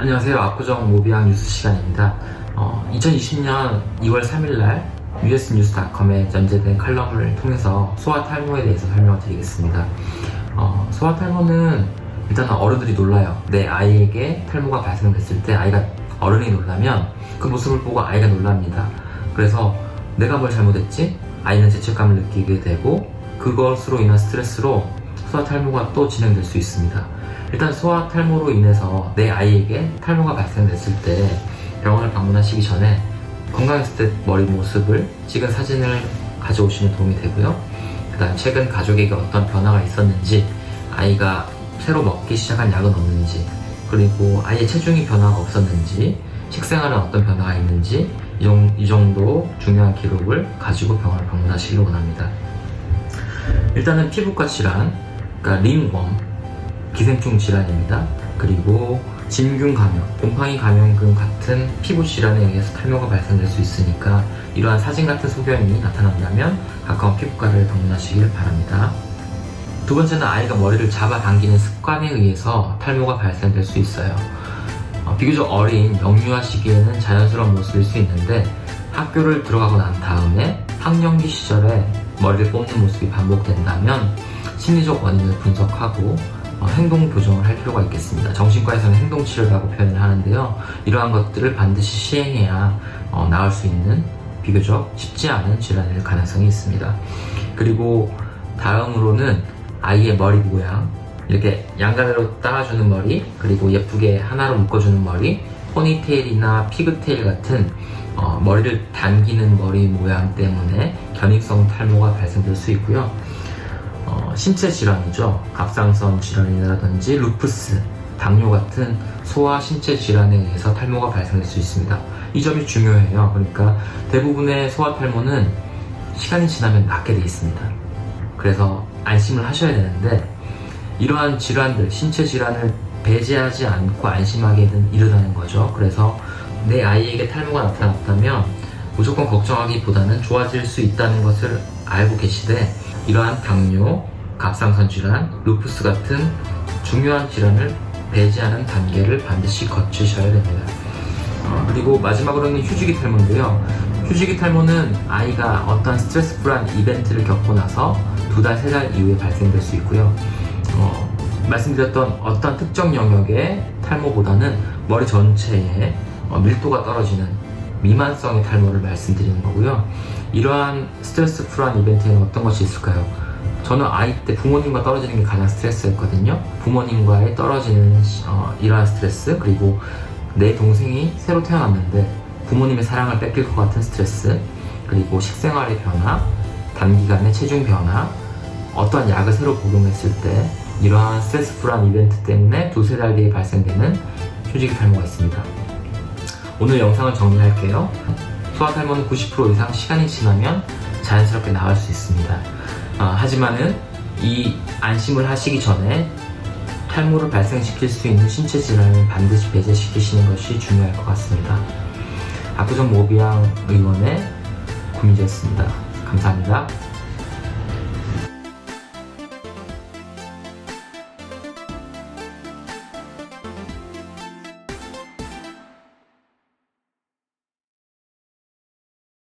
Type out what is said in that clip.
안녕하세요. 압구정 모비앙 뉴스 시간입니다. 어, 2020년 2월 3일날 usnews.com에 연재된 칼럼을 통해서 소아 탈모에 대해서 설명을 드리겠습니다. 어, 소아 탈모는 일단은 어른들이 놀라요. 내 아이에게 탈모가 발생됐을 때 아이가 어른이 놀라면 그 모습을 보고 아이가 놀랍니다. 그래서 내가 뭘 잘못했지? 아이는 죄책감을 느끼게 되고 그것으로 인한 스트레스로 소아 탈모가 또 진행될 수 있습니다. 일단 소아 탈모로 인해서 내 아이에게 탈모가 발생됐을 때 병원을 방문하시기 전에 건강했을 때 머리 모습을 찍은 사진을 가져오시면 도움이 되고요. 그 다음 최근 가족에게 어떤 변화가 있었는지 아이가 새로 먹기 시작한 약은 없는지 그리고 아이의 체중이 변화가 없었는지 식생활은 어떤 변화가 있는지 이 정- 이 정도 중요한 기록을 가지고 병원을 방문하시길 원합니다. 일단은 피부과 질환, 그러니까 링웜, 기생충 질환입니다. 그리고 진균 감염, 곰팡이 감염균 같은 피부 질환에 의해서 탈모가 발생될 수 있으니까 이러한 사진 같은 소견이 나타난다면 가까운 피부과를 방문하시길 바랍니다. 두 번째는 아이가 머리를 잡아당기는 습관에 의해서 탈모가 발생될 수 있어요. 어, 비교적 어린 영유아 시기에는 자연스러운 모습일 수 있는데 학교를 들어가고 난 다음에 학령기 시절에 머리를 뽑는 모습이 반복된다면 심리적 원인을 분석하고 어, 행동 교정을 할 필요가 있겠습니다. 정신과에서는 행동치료라고 표현을 하는데요. 이러한 것들을 반드시 시행해야 어, 나을 수 있는 비교적 쉽지 않은 질환일 가능성이 있습니다. 그리고 다음으로는 아이의 머리 모양 이렇게 양가대로 따라주는 머리 그리고 예쁘게 하나로 묶어주는 머리 포니테일이나 피그테일 같은 어, 머리를 당기는 머리 모양 때문에 견인성 탈모가 발생될 수 있고요. 어, 신체 질환이죠. 갑상선 질환이라든지 루푸스, 당뇨 같은 소아 신체 질환에 의해서 탈모가 발생될 수 있습니다. 이 점이 중요해요. 그러니까 대부분의 소아 탈모는 시간이 지나면 낫게 돼 있습니다. 그래서 안심을 하셔야 되는데 이러한 질환들, 신체 질환을 배제하지 않고 안심하게 된 이르다는 거죠. 그래서 내 아이에게 탈모가 나타났다면 무조건 걱정하기보다는 좋아질 수 있다는 것을 알고 계시되 이러한 당뇨, 갑상선 질환, 루푸스 같은 중요한 질환을 배제하는 단계를 반드시 거치셔야 됩니다. 어, 그리고 마지막으로는 휴지기 탈모인데요. 휴지기 탈모는 아이가 어떤 스트레스풀한 이벤트를 겪고 나서 두 달, 세 달 이후에 발생될 수 있고요. 어, 말씀드렸던 어떤 특정 영역의 탈모보다는 머리 전체에 어, 밀도가 떨어지는 미만성의 탈모를 말씀드리는 거고요. 이러한 스트레스풀한 이벤트에는 어떤 것이 있을까요? 저는 아이 때 부모님과 떨어지는 게 가장 스트레스였거든요. 부모님과의 떨어지는 어, 이러한 스트레스 그리고 내 동생이 새로 태어났는데 부모님의 사랑을 뺏길 것 같은 스트레스 그리고 식생활의 변화, 단기간의 체중 변화, 어떤 약을 새로 복용했을 때 이러한 스트레스풀한 이벤트 때문에 두세 달 뒤에 발생되는 휴지기 탈모가 있습니다. 오늘 영상을 정리할게요. 소아 탈모는 90% 이상 시간이 지나면 자연스럽게 나을 수 있습니다. 어, 하지만은 이 안심을 하시기 전에 탈모를 발생시킬 수 있는 신체 질환을 반드시 배제시키시는 것이 중요할 것 같습니다. 압구정 모비앙 의원의 구민재였습니다. 감사합니다.